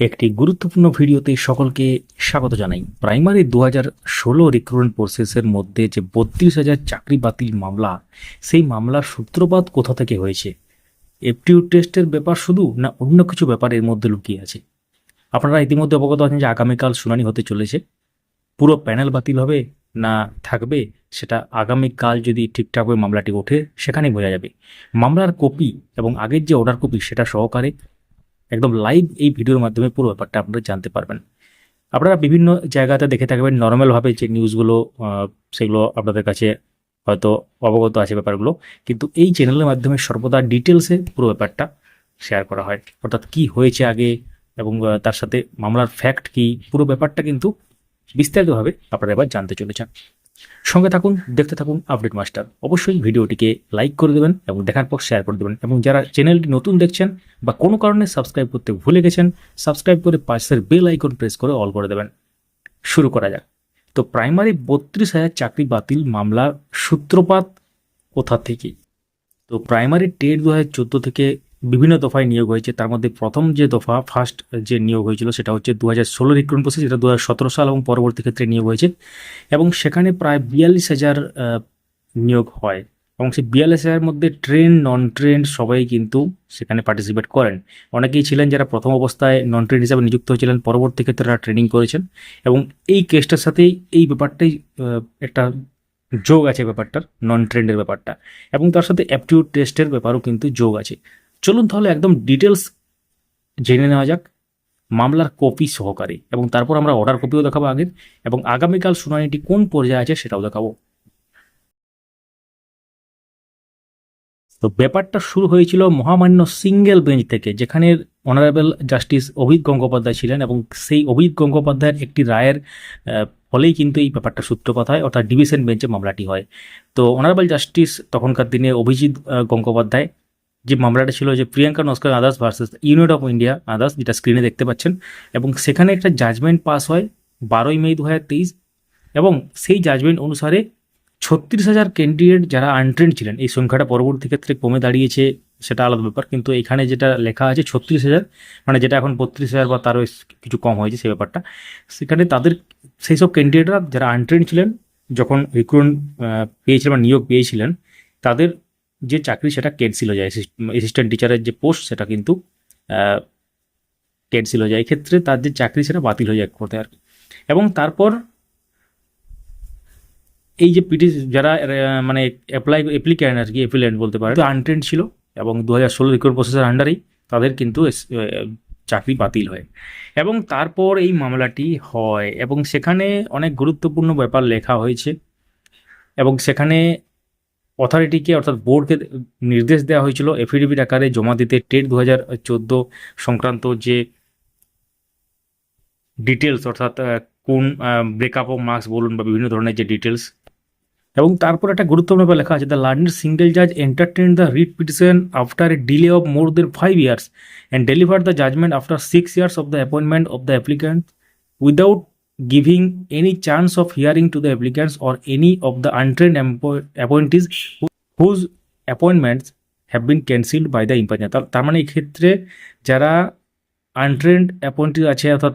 একটি গুরুত্বপূর্ণ ভিডিওতে সকলকে স্বাগত জানাই। প্রাইমারি দু হাজার ষোলো রিক্রুটমেন্ট প্রসেসের মধ্যে যে বত্রিশ হাজার চাকরি বাতিল মামলা, সেই মামলার সূত্রপাত কোথা থেকে হয়েছে? এপটিউড টেস্টের ব্যাপার শুধু না অন্য কিছু ব্যাপার এর মধ্যে লুকিয়ে আছে? আপনারা ইতিমধ্যে অবগত আছেন যে আগামীকাল শুনানি হতে চলেছে। পুরো প্যানেল বাতিল হবে না থাকবে, সেটা আগামীকাল যদি ঠিকঠাকভাবে মামলাটি ওঠে, সেখানেই বোঝা যাবে। মামলার কপি এবং আগের যে অর্ডার কপি সেটা সহকারে একদম লাইভ এই ভিডিওর মাধ্যমে পুরো ব্যাপারটা আপনারা জানতে পারবেন। আপনারা বিভিন্ন জায়গাতে দেখে থাকবেন নর্মালভাবে যে নিউজগুলো সেগুলো আপনাদের কাছে হয়তো অবগত আছে ব্যাপারগুলো। কিন্তু এই চ্যানেলের মাধ্যমে সর্বদা ডিটেলসে পুরো ব্যাপারটা শেয়ার করা হয়। অর্থাৎ কি হয়েছে আগে এবং তার সাথে মামলার ফ্যাক্ট কি, পুরো ব্যাপারটা কিন্তু বিস্তারিতভাবে আপনারা এবার জানতে চলেছেন। সঙ্গে থাকুন, দেখতে থাকুন আপডেট মাস্টার অবশ্যই ভিডিওটিকে লাইক করে দেবেন এবং দেখার পর শেয়ার করে দেবেন। এবং যারা চ্যানেলটি নতুন দেখছেন বা কোনো কারণে সাবস্ক্রাইব করতে ভুলে গেছেন সাবস্ক্রাইব করে পাশের বেল আইকন প্রেস করে অল করে দেবেন। শুরু করা যাক। তো প্রাইমারি বত্রিশ হাজার চাকরি বাতিল মামলার সূত্রপাত কোথা থেকে? তো প্রাইমারি টেট দু হাজার চোদ্দ থেকে বিভিন্ন দফায় নিয়োগ হয়েছে। তার মধ্যে প্রথম যে দফা ফার্স্ট যে নিয়োগ হয়েছিল সেটা হচ্ছে দু হাজার ষোলো রিক্রুটমেন্ট প্রসেস যেটা দু হাজার সতেরো সাল এবং পরবর্তী ক্ষেত্রে নিয়োগ হয়েছে। এবং সেখানে প্রায় বিয়াল্লিশ হাজার নিয়োগ হয়। এবং সেই বিয়াল্লিশ হাজারের মধ্যে ট্রেন নন ট্রেন সবাই কিন্তু সেখানে পার্টিসিপেট করেন। অনেকেই ছিলেন যারা প্রথম অবস্থায় নন ট্রেন হিসাবে নিযুক্ত হয়েছিলেন, পরবর্তী ক্ষেত্রে তারা ট্রেনিং করেছেন। এবং এই কেসটার সাথেই এই ব্যাপারটাই একটা যোগ আছে ব্যাপারটার নন ট্রেন্ডের ব্যাপারটা। এবং তার সাথে অ্যাপটিউড টেস্টের ব্যাপারও কিন্তু যোগ আছে। চলুন তাহলে একদম ডিটেলস জেনে নেওয়া যাক, মামলার কপি সহকারে। এবং তারপর আমরা অর্ডার কপিও দেখাবো আগের, এবং আগামীকাল শুনানিটি কোন পর্যায়ে আছে সেটাও দেখাবো। তো ব্যাপারটা শুরু হয়েছিল মহামান্য সিঙ্গেল বেঞ্চ থেকে, যেখানে অনারেবল জাস্টিস অভিত গঙ্গোপাধ্যায় ছিলেন, এবং সেই অভিত গঙ্গোপাধ্যায়ের একটি রায়ের ফলেই কিন্তু এই ব্যাপারটা সূত্রপাত হয়, অর্থাৎ ডিভিশন বেঞ্চে মামলাটি হয়। তো অনারেবল জাস্টিস তখনকার দিনে অভিজিৎ গঙ্গোপাধ্যায় যে মামলাটা ছিল যে Priyanka Naskar others versus union of India others, যেটা স্ক্রিনে দেখতে পাচ্ছেন, এবং সেখানে একটা জাজমেন্ট পাস হয় বারোই মে দু হাজার তেইশ, এবং সেই জাজমেন্ট অনুসারে ছত্রিশ হাজার ক্যান্ডিডেট যারা আনট্রেন্ড ছিলেন, এই সংখ্যাটা পরবর্তী ক্ষেত্রে কমে দাঁড়িয়েছে, সেটা আলাদা ব্যাপার, কিন্তু এখানে যেটা লেখা আছে ছত্রিশ হাজার মানে যেটা এখন বত্রিশ হাজার বা তারও কিছু কম হয়েছে সেই ব্যাপারটা, সেখানে তাদের সেই সব ক্যান্ডিডেটরা যারা আনট্রেন্ড ছিলেন, যখন রিক্রুট পেয়েছিলেন বা নিয়োগ পেয়েছিলেন, তাদের যে চাকরি সেটা ক্যান্সেল হয়ে যায়। অ্যাসিস্ট্যান্ট টিচারের যে পোস্ট সেটা কিন্তু ক্যান্সেল হয়ে যায়। এক্ষেত্রে তার যে চাকরি, সেটা বাতিল হয়ে যায় কথায় আর। এবং তারপর এই যে পিটি যারা মানে অ্যাপ্লাই অ্যাপ্লিক্যান্ট আর কি অ্যাপ্লিক্যান্ট বলতে পারে আনট্রেন্ড ছিল এবং দু হাজার ষোলো রিক্রুট প্রসেসের আন্ডারেই তাদের কিন্তু চাকরি বাতিল হয়। এবং তারপর এই মামলাটি হয় এবং সেখানে অনেক গুরুত্বপূর্ণ ব্যাপার লেখা হয়েছে এবং সেখানে অথরিটিকে অর্থাৎ বোর্ডকে নির্দেশ দেওয়া হয়েছিল এফিডেভিট আকারে জমা দিতে টেট দু হাজার চোদ্দ সংক্রান্ত যে ডিটেলস অর্থাৎ কোন ব্রেকআপ অফ মার্কস বলুন বা বিভিন্ন ধরনের যে ডিটেলস এবং তারপর একটা গুরুত্বপূর্ণ ব্যাপার লেখা আছে দ্য লার্নিং সিঙ্গেল জাজ entertain the writ petition after a delay of more than five years and deliver the judgment after six years of the appointment of the applicant without giving any chance of hearing to the applicants or any of the untrained appointees whose appointments have been cancelled by the imparter তার মানে এই ক্ষেত্রে যারা untrained অ্যাপয়েন্টিজ আছে অর্থাৎ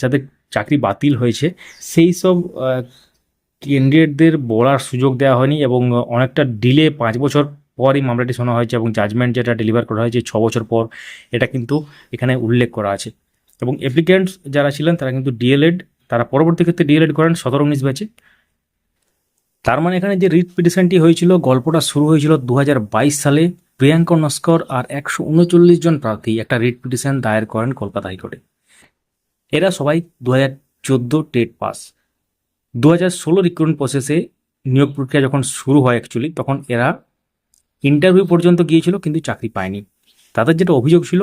যাদের চাকরি বাতিল হয়েছে, সেই সব ক্যান্ডিডেটদের বলার সুযোগ দেওয়া হয়নি এবং অনেকটা ডিলে পাঁচ বছর পর এই মামলাটি শোনা হয়েছে এবং জাজমেন্ট যেটা ডেলিভার করা হয়েছে ছ বছর পর, এটা কিন্তু এখানে উল্লেখ করা আছে। এবং অ্যাপ্লিক্যান্টস যারা ছিলেন তারা কিন্তু ডিএলএড তারা পরবর্তী ক্ষেত্রে ডিএলএড করেন সতেরো উনিশ ব্যাচে। তার মানে এখানে যে রিট পিটিশনটি হয়েছিল, গল্পটা শুরু হয়েছিল দু হাজার বাইশ সালে প্রিয়াঙ্কা নস্কর আর একশো উনচল্লিশ জন প্রার্থী একটা রিট পিটিশন দায়ের করেন কলকাতা হাইকোর্টে। এরা সবাই দু হাজার চোদ্দ টেট পাস। দু হাজার ষোলো রিক্রুটমেন্ট প্রসেসে নিয়োগ প্রক্রিয়া যখন শুরু হয় অ্যাকচুয়ালি তখন এরা ইন্টারভিউ পর্যন্ত গিয়েছিল কিন্তু চাকরি পায়নি। তাদের যেটা অভিযোগ ছিল,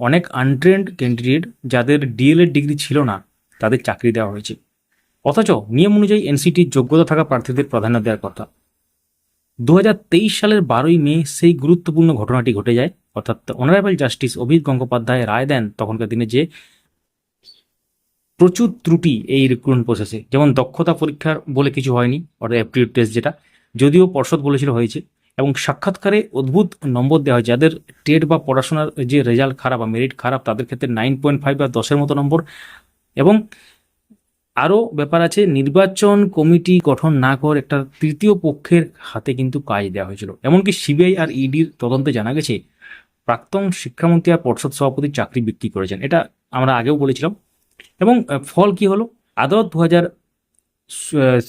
অনেক আনট্রেন্ড ক্যান্ডিডেট যাদের ডিএলএড ডিগ্রি ছিল না তাদের চাকরি দেওয়া হয়েছে। অথচ নিয়ম অনুযায়ী এনসিটির যোগ্যতা থাকা প্রার্থীদের প্রাধান্য দেওয়ার কথা। দু হাজার তেইশ সালের বারোই মে সেই গুরুত্বপূর্ণ ঘটনাটি ঘটে যায়। অর্থাৎ অনারেবল জাস্টিস অভিত গঙ্গোপাধ্যায় রায় দেন তখনকার দিনে যে প্রচুর ত্রুটি এই রিক্রুটমেন্ট প্রসেসে যেমন দক্ষতা পরীক্ষার বলে কিছু হয়নি অর্থাৎ অ্যাপটিউড টেস্ট যেটা, যদিও পর্ষদ বলেছিল হয়েছে। এবং সাক্ষাৎকারে অদ্ভুত নম্বর দেওয়া হয় যাদের টেট বা পড়াশোনার যে রেজাল্ট খারাপ বা মেরিট খারাপ, তাদের ক্ষেত্রে নাইন পয়েন্ট ফাইভ বা দশের মতো নম্বর। এবং আরও ব্যাপার আছে, নির্বাচন কমিটি গঠন না করে একটা তৃতীয় পক্ষের হাতে কিন্তু কাজ দেওয়া হয়েছিল। এমনকি সিবিআই আর ইডির তদন্তে জানা গেছে, প্রাক্তন শিক্ষামন্ত্রী আর পর্ষদ সভাপতির চাকরি বিক্রি করেছেন। এটা আমরা আগেও বলেছিলাম। এবং ফল কি হলো? আদালত দু হাজার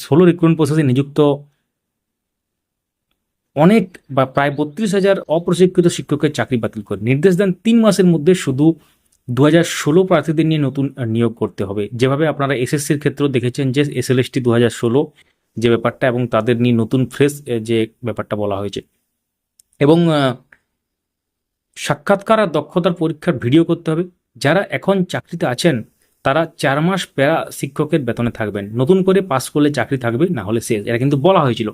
ষোলো রিক্রুটমেন্ট প্রসেসে নিযুক্ত অনেক বা প্রায় বত্রিশ হাজার অপ্রশিক্ষিত শিক্ষকের চাকরি বাতিল করে। নির্দেশ দেন তিন মাসের মধ্যে শুধু দু হাজার ষোলো প্রার্থীদের নিয়ে নতুন নিয়োগ করতে হবে। যেভাবে আপনারা এসএসসির ক্ষেত্রেও দেখেছেন যে এসএলএসটি দু হাজার ষোলো যে ব্যাপারটা এবং তাদের নিয়ে নতুন ফ্রেশ যে ব্যাপারটা বলা হয়েছে। এবং সাক্ষাৎকার আর দক্ষতার পরীক্ষার ভিডিও করতে হবে। যারা এখন চাকরিতে আছেন, তারা চার মাস প্যারা শিক্ষকের বেতনে থাকবেন। নতুন করে পাস করলে চাকরি থাকবে, না হলে শেষ। এটা কিন্তু বলা হয়েছিল।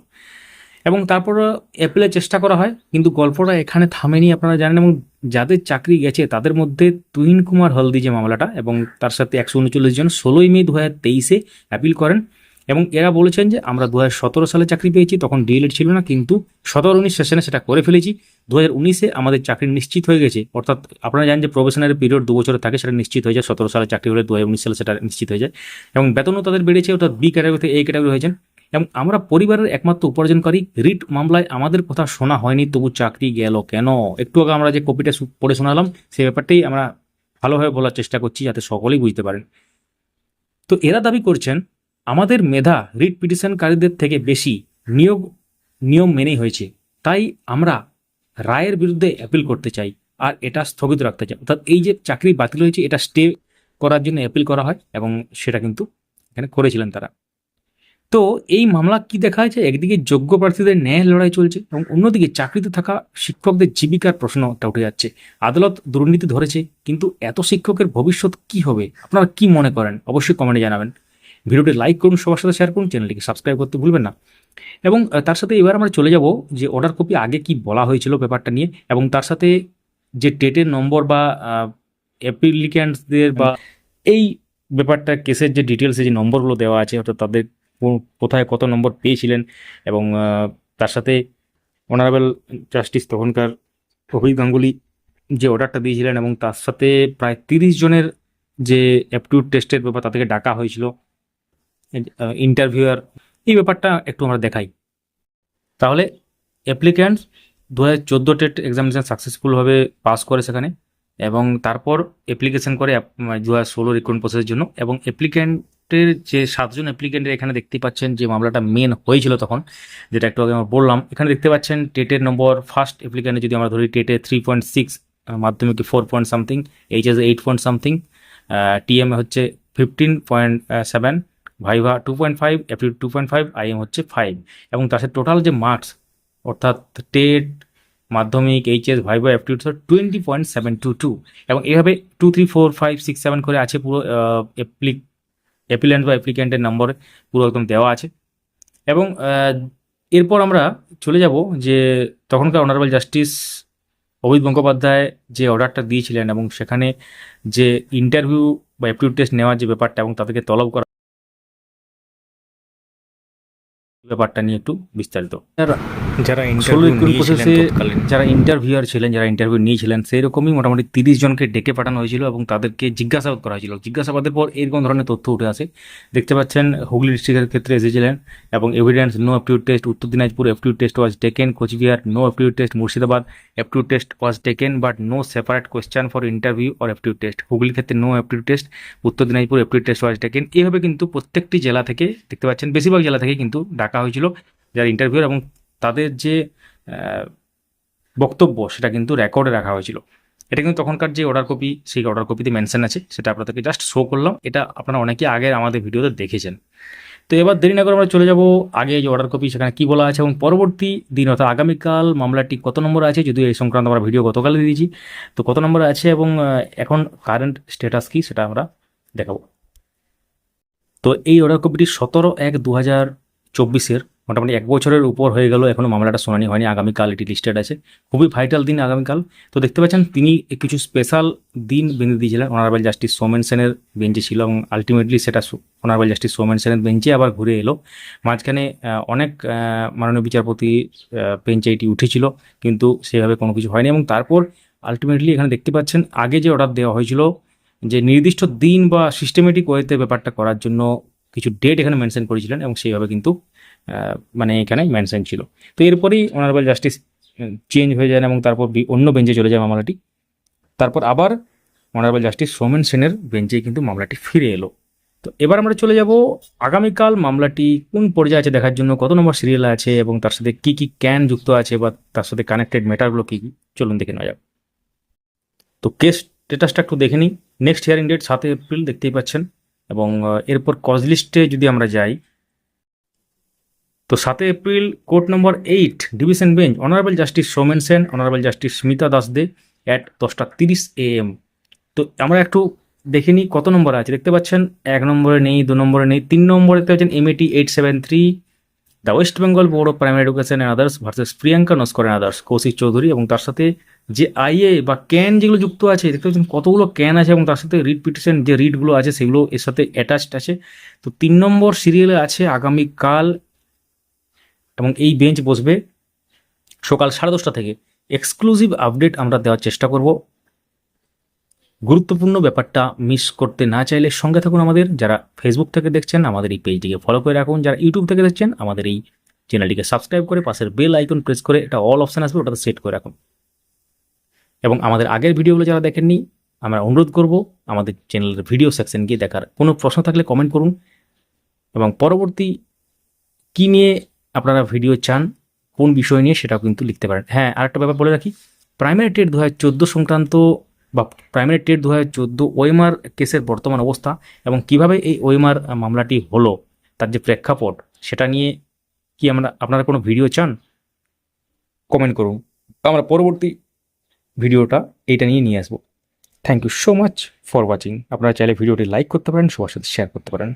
এবং তারপর অ্যাপেলের চেষ্টা করা হয়, কিন্তু গল্পটা এখানে থামেনি আপনারা জানেন এবং যাদের চাকরি গেছে তাদের মধ্যে তুইন কুমার হলদি যে মামলাটা এবং তার সাথে একশো উনচল্লিশ জন ষোলোই মে দু হাজার তেইশে অ্যাপিল করেন এবং এরা বলেছেন যে আমরা দু হাজার সতেরো সালে চাকরি পেয়েছি, তখন ডিএলএড ছিল না, কিন্তু সতেরো উনিশ সেশনে সেটা করে ফেলেছি। দু হাজার উনিশে আমাদের চাকরি নিশ্চিত হয়ে গেছে, অর্থাৎ আপনারা জানেন যে প্রফেশনারি পিরিয়ড দু বছরের থাকে, সেটা নিশ্চিত হয়ে যায়। সতেরো সালে চাকরি হলে দু হাজার উনিশ সালে সেটা নিশ্চিত হয়ে যায়। এবং বেতনও তাদের বেড়েছে, অর্থাৎ বি ক্যাটাগরিতে এ ক্যাটাগরি হয়েছেন। এবং আমরা পরিবারের একমাত্র উপার্জনকারী। রিট মামলায় আমাদের কথা শোনা হয়নি, তবু চাকরি গেল কেন? একটু আগে আমরা যে কপিটা পড়ে শোনালাম সেই ব্যাপারটাই আমরা ভালোভাবে বলার চেষ্টা করছি যাতে সকলেই বুঝতে পারেন। তো এরা দাবি করছেন, আমাদের মেধা রিট পিটিশনকারীদের থেকে বেশি নিয়োগ, নিয়ম মেনেই হয়েছে। তাই আমরা রায়ের বিরুদ্ধে অ্যাপিল করতে চাই আর এটা স্থগিত রাখতে চাই। অর্থাৎ এই যে চাকরি বাতিল হয়েছে, এটা স্টে করার জন্য অ্যাপিল করা হয় এবং সেটা কিন্তু এখানে করেছিলেন তারা। তো এই মামলা কি দেখা যাচ্ছে একদিকে যোগ্য প্রার্থীদের ন্যায় লড়াই চলছে এবং অন্যদিকে চাকরিতে থাকা শিক্ষকদের জীবিকার প্রশ্ন একটা উঠে যাচ্ছে। আদালত দুর্নীতি ধরেছে কিন্তু এত শিক্ষকের ভবিষ্যৎ কি হবে? আপনারা কি মনে করেন? অবশ্যই কমেন্টে জানাবেন। ভিডিওটি লাইক করুন সবার সাথে শেয়ার করুন চ্যানেলটিকে সাবস্ক্রাইব করতে ভুলবেন না। এবং তার সাথে এবার আমরা চলে যাব যে অর্ডার কপি আগে কি বলা হয়েছিল ব্যাপারটা নিয়ে এবং তার সাথে যে টেটের নম্বর বা অ্যাপ্লিক্যান্টসদের বা এই ব্যাপারটা কেসের যে ডিটেলসে যে নম্বরগুলো দেওয়া আছে অর্থাৎ তাদের কোথায় কত নম্বর পেয়েছিলেন এবং তার সাথে অনারেবল জাস্টিস তখনকার অভিক গাঙ্গুলি যে অর্ডারটা দিয়েছিলেন এবং তার সাথে প্রায় তিরিশ জনের যে অ্যাপটিউড টেস্টের ব্যাপার তাদেরকে ডাকা হয়েছিল। ইন্টারভিউয়ার এই ব্যাপারটা একটু আমরা দেখাই। তাহলে অ্যাপ্লিক্যান্ট দু হাজার চোদ্দ টেট এক্সামিনেশন সাকসেসফুলভাবে পাস করে সেখানে এবং তারপর অ্যাপ্লিকেশন করে দু হাজার ষোলো রিক্রুটমেন্ট প্রসেসের জন্য এবং অ্যাপ্লিক্যান্টের যে সাতজন অ্যাপ্লিক্যান্টের এখানে দেখতে পাচ্ছেন যে মামলাটা মেন হয়েছিল তখন, যেটা একটু আগে আমরা বললাম, এখানে দেখতে পাচ্ছেন টেটের নম্বর ফার্স্ট অ্যাপ্লিক্যান্টে যদি আমরা ধরি টেটে থ্রি পয়েন্ট সিক্স মাধ্যমিকে four point something HS eight point something TMA হচ্ছে fifteen point seven viva two point five aptitude two point five IM হচ্ছে ফাইভ এবং তার সাথে টোটাল যে মার্কস অর্থাৎ টেট মাধ্যমিক HS viva aptitude twenty point seven two two এবং এভাবে two three four five six seven করে আছে পুরো অ্যাপ্লিক অ্যাপ্লিক্যান্ট বা অ্যাপ্লিক্যান্টের নম্বর পুরো একদম দেওয়া আছে। এবং এরপর আমরা চলে যাব যে তখনকার অনারেবল জাস্টিস অভিত গঙ্গোপাধ্যায় যে অর্ডারটা দিয়েছিলেন এবং সেখানে যে ইন্টারভিউ বা অ্যাপটিউড টেস্ট নেওয়ার যে ব্যাপারটা এবং তাদেরকে তলব করা ব্যাপারটা নিয়ে একটু বিস্তারিত। যারা ইন্টারভিউ প্রসেসে যারা ইন্টারভিউয়ার ছিলেন যারা ইন্টারভিউ নিয়েছিলেন সেই রকমই মোটামুটি তিরিশ জনকে ডেকে পাঠানো হয়েছিল এবং তাদেরকে জিজ্ঞাসাবাদ করা হয়েছিল। জিজ্ঞাসাবাদের পর এরকম ধরনের তথ্য উঠে আসে। দেখতে পাচ্ছেন হুগলি ডিস্ট্রিক্টের ক্ষেত্রে এসেছিলেন এবং evidence no aptitude test Uttar Dinajpur aptitude test was taken Cooch Behar no aptitude test Murshidabad aptitude test was taken but no separate question for interview or aptitude test হুগলির ক্ষেত্রে no aptitude test Uttar Dinajpur aptitude test was taken এইভাবে কিন্তু প্রত্যেকটি জেলা থেকে দেখতে পাচ্ছেন বেশিরভাগ জেলা থেকে কিন্তু ডাকা হয়েছিল যারা ইন্টারভিউ এবং তাদের যে বক্তব্য সেটা কিন্তু রেকর্ডে রাখা হয়েছিল। এটা কিন্তু তখনকার যে অর্ডার কপি সেই অর্ডার কপিতে মেনশন আছে, সেটা আপনাদেরকে জাস্ট শো করলাম। এটা আপনারা অনেকে আগে আমাদের ভিডিওতে দেখেছেন। তো এবার দেরি না করে আমরা চলে যাব আগে যে অর্ডার কপি সেখানে কি বলা আছে এবং পরবর্তী দিন, অর্থাৎ আগামীকাল মামলাটি কত নম্বর আছে, যদিও এই সংক্রান্ত আমরা ভিডিও গতকাল দিয়েছি। তো কত নম্বর আছে এবং এখন কারেন্ট স্ট্যাটাস কি সেটা আমরা দেখাবো। তো এই অর্ডার কপিটি সতেরো এক দু হাজার চব্বিশের মোটামুটি এক বছরের উপর হয়ে গেল এখনও মামলাটা শুনানি হয়নি, আগামীকাল এটি লিস্টেড আছে। খুবই ভাইটাল দিন আগামীকাল। তো দেখতে পাচ্ছেন, তিনি কিছু স্পেশাল দিন বেঁধে দিয়েছিলেন অনারেবল জাস্টিস সোমেন সেনের বেঞ্চে ছিল এবং আলটিমেটলি সেটা অনারেবল জাস্টিস সোমেন সেনের বেঞ্চে আবার ঘুরে এলো। মাঝখানে অনেক মাননীয় বিচারপতি বেঞ্চে এটি উঠেছিল, কিন্তু সেভাবে কোনো কিছু হয়নি এবং তারপর আলটিমেটলি এখানে দেখতে পাচ্ছেন, আগে যে অর্ডার দেওয়া হয়েছিল, যে নির্দিষ্ট দিন বা সিস্টেমেটিক ওয়েতে ব্যাপারটা করার জন্য কিছু ডেট এখানে মেনশন করেছিলেন এবং সেইভাবে কিন্তু মানে এখানে মেনশন ছিল। তো এরপরেই অনারেবল জাস্টিস চেঞ্জ হয়ে যায় এবং তারপর অন্য বেঞ্চে চলে যায় মামলাটি। তারপর আবার অনারেবল জাস্টিস সোমেন সেনের বেঞ্চে কিন্তু মামলাটি ফিরে এলো। তো এবার আমরা চলে যাব আগামীকাল মামলাটি কোন পর্যায়ে আছে দেখার জন্য, কত নম্বর সিরিয়াল আছে এবং তার সাথে কি কি ক্যান যুক্ত আছে বা তার সাথে কানেক্টেড ম্যাটারগুলো কী কি? চলুন দেখে নেওয়া যাক। তো কেস স্টেটাসটা একটু দেখে নিই। নেক্সট হিয়ারিং ডেট সাতই এপ্রিল, দেখতেই পাচ্ছেন। এবং এরপর কজ লিস্টে যদি আমরা যাই তো সাতই April court number eight, division bench, honourable justice Somen Sen, honourable justice Smita Das De at দশটা তিরিশ এ এম। তো আমরা একটু দেখে নিই কত নম্বর আছে। দেখতে পাচ্ছেন, এক নম্বরে নেই, দু নম্বরে নেই, তিন নম্বরে দেখতে পাচ্ছেন MAT eight seven three the West Bengal board of primary education and others versus Priyanka Naskar and others Kaushik Chowdhury এবং তার সাথে যে আইএ বা ক্যান যেগুলো যুক্ত আছে, দেখতে পাচ্ছেন কতগুলো ক্যান আছে এবং তার সাথে রিড পিটিশন যে রিডগুলো আছে, সেগুলো এর সাথে অ্যাটাচড আছে। তো তিন নম্বর সিরিয়ালে আছে, আগামীকাল এবং এই বেঞ্চ বসবে সকাল সাড়ে দশটা থেকে। এক্সক্লুসিভ আপডেট আমরা দেওয়ার চেষ্টা করব। গুরুত্বপূর্ণ ব্যাপারটা মিস করতে না চাইলে সঙ্গে থাকুন আমাদের। যারা ফেসবুক থেকে দেখছেন, আমাদের এই পেজটিকে ফলো করে রাখুন। যারা ইউটিউব থেকে দেখছেন, আমাদের এই চ্যানেলটিকে সাবস্ক্রাইব করে পাশের বেল আইকন প্রেস করে এটা অল অপশান আসবে, ওটাতে সেট করে রাখুন। এবং আমাদের আগের ভিডিওগুলো যারা দেখেননি, আমরা অনুরোধ করব আমাদের চ্যানেলের ভিডিও সেকশন গিয়ে দেখার। কোনো প্রশ্ন থাকলে কমেন্ট করুন। এবং পরবর্তী কী নিয়ে আপনারা ভিডিও চান, কোন বিষয় নিয়ে সেটাও কিন্তু লিখতে পারেন। হ্যাঁ আরেকটা ব্যাপার বলে রাখি প্রাইমারি টেট দু হাজার চোদ্দ সংক্রান্ত বা প্রাইমারি টেট দু হাজার চোদ্দ ওয়েমার কেসের বর্তমান অবস্থা এবং কীভাবে এই ওয়েমার মামলাটি হলো, তার যে প্রেক্ষাপট, সেটা নিয়ে কি আমরা, আপনারা কোনো ভিডিও চান? কমেন্ট করুন। আমরা পরবর্তী ভিডিওটা এইটা নিয়ে নিয়ে আসব। Thank you so much for watching আপনারা চাইলে ভিডিওটি লাইক করতে পারেন, সবার সাথে শেয়ার করতে পারেন।